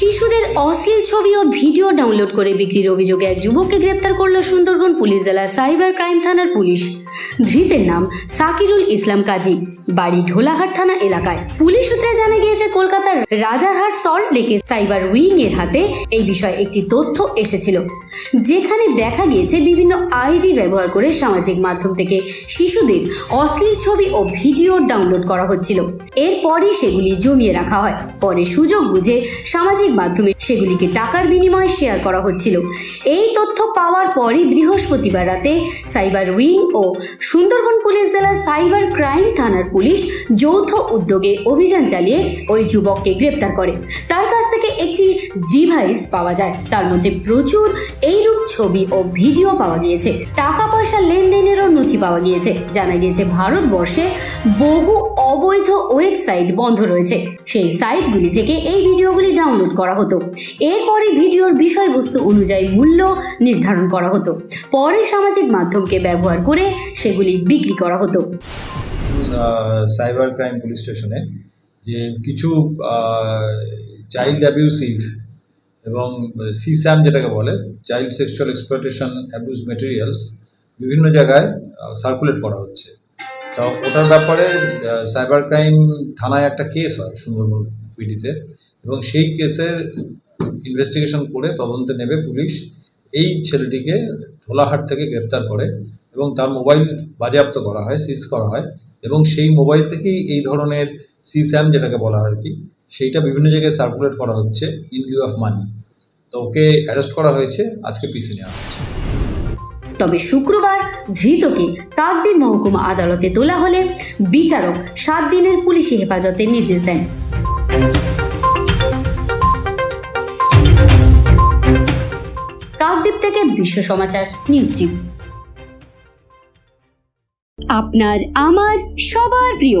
শিশুদের অশ্লীল ছবি ও ভিডিও ডাউনলোড করে বিক্রির অভিযোগে এক যুবককে গ্রেপ্তার করল সুন্দরবন পুলিশ জেলা সাইবার ক্রাইম থানার পুলিশ। ধৃতের নাম সাকিরুল ইসলাম কাজী, বাড়ি ঢোলাহাট থানা এলাকায়। পুলিশ সূত্রে জানা গিয়েছে, কলকাতার রাজারহাট সল্ট লেকে সাইবার উইং এর হাতে এই বিষয়ে একটি তথ্য এসেছিল, যেখানে দেখা গিয়েছে বিভিন্ন আইডি ব্যবহার করে সামাজিক মাধ্যম থেকে শিশুদের অশ্লীল ছবি ও ভিডিও ডাউনলোড করা হচ্ছিল। এরপরই সেগুলি জমিয়ে রাখা হয়। পরে সুযোগ বুঝে সামাজিক মাধ্যমে সেগুলিকে টাকার বিনিময়ে শেয়ার করা হচ্ছিল। এই তথ্য পাওয়ার পরই বৃহস্পতিবার রাতে সাইবার উইং ও সুন্দরবন পুলিশ জেলার সাইবার ক্রাইম থানার পুলিশ যৌথ উদ্যোগে অভিযান চালিয়ে ওই যুবককে গ্রেপ্তার করে। তার কাছ থেকে একটি ডিভাইস পাওয়া যায়। তার মধ্যে প্রচুর এইরূপ ছবি ও ভিডিও পাওয়া গিয়েছে। টাকা পয়সা লেনদেনেরও নথি পাওয়া গিয়েছে। জানা গিয়েছে ভারতবর্ষে বহু অবৈধ ওয়েবসাইট বন্ধ রয়েছে। সেই সাইটগুলি থেকে এই ভিডিওগুলি ডাউনলোড করা হতো। এরপরে ভিডিওর বিষয়বস্তু অনুযায়ী মূল্য নির্ধারণ করা হতো। পরে সামাজিক মাধ্যমকে ব্যবহার করে সেগুলি বিক্রি করা হতো। সাইবার ক্রাইম পুলিশ স্টেশনে যে কিছু চাইল্ড অ্যাবিউসিভ এবং সিস্যাম যেটাকে বলে child sexual exploitation abuse materials বিভিন্ন জায়গায় সার্কুলেট করা হচ্ছে। তো ওটার ব্যাপারে সাইবার ক্রাইম থানায় একটা কেস হয় সুন্দরবন পিডিতে এবং সেই কেসের ইনভেস্টিগেশন করে তদন্তে নেবে পুলিশ। এই ছেলেটিকে ধোলাহাট থেকে গ্রেপ্তার করে এবং তার মোবাইল বাজেয়াপ্ত করা হয় সিজ করা হয় এবং সেই মোবাইল থেকেই এই ধরনের সিস্যাম যেটাকে বলা হয় আর কি সেইটা বিভিন্ন জায়গায় সার্কুলেট করা হচ্ছে ইন লিউ অফ মানি তো ওকে অ্যারেস্ট করা হয়েছে, আজকে পিসি নেওয়া হচ্ছে তবে শুক্রবার ধৃতকে কাকদ্বীপ মহকুমা আদালতে তোলা হলে বিচারক সাত দিনের পুলিশি হেফাজতের নির্দেশ দেন। কাকদ্বীপ থেকে বিশ্ব সমাচার নিউজ টিম আপনার, আমার, সবার প্রিয়